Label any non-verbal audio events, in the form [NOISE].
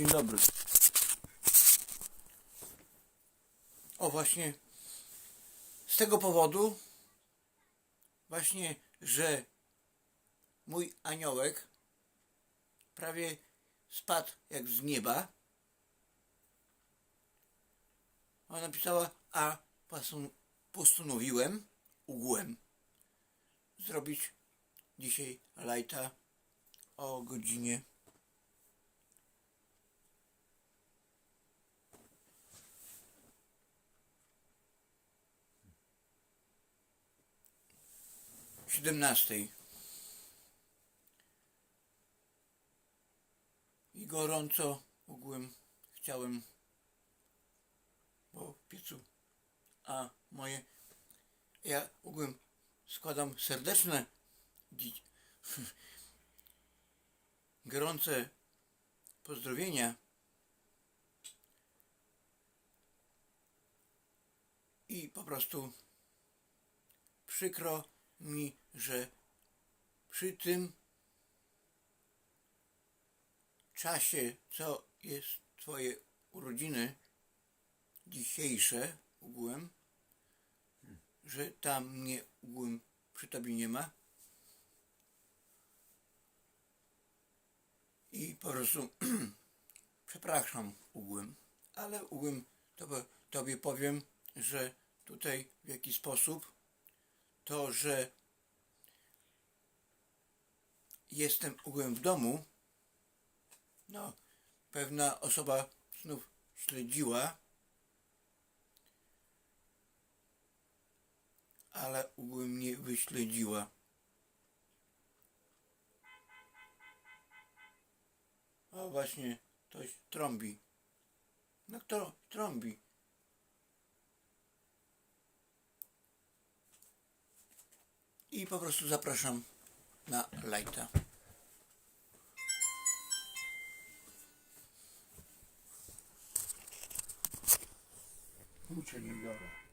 dzień dobry. O właśnie z tego powodu właśnie, że mój aniołek prawie spadł jak z nieba. Ona napisała, a postanowiłem ugłem zrobić dzisiaj lajta o godzinie siedemnastej. I gorąco ogółem chciałem po piecu. A moje ja ogółem składam serdeczne dzi- [LAUGHS] gorące pozdrowienia i po prostu przykro mi, że przy tym czasie, co jest Twoje urodziny dzisiejsze ogółem, że tam mnie ogółem przy Tobie nie ma. I po prostu [CLEARS THROAT] przepraszam ogółem, ale ogółem tobie, powiem, że tutaj w jaki sposób to, że jestem ogółem w domu, no, pewna osoba znów śledziła, ale ogółem nie wyśledziła. O właśnie, ktoś trąbi. No kto trąbi? I po prostu zapraszam na. Uczę nie biorę.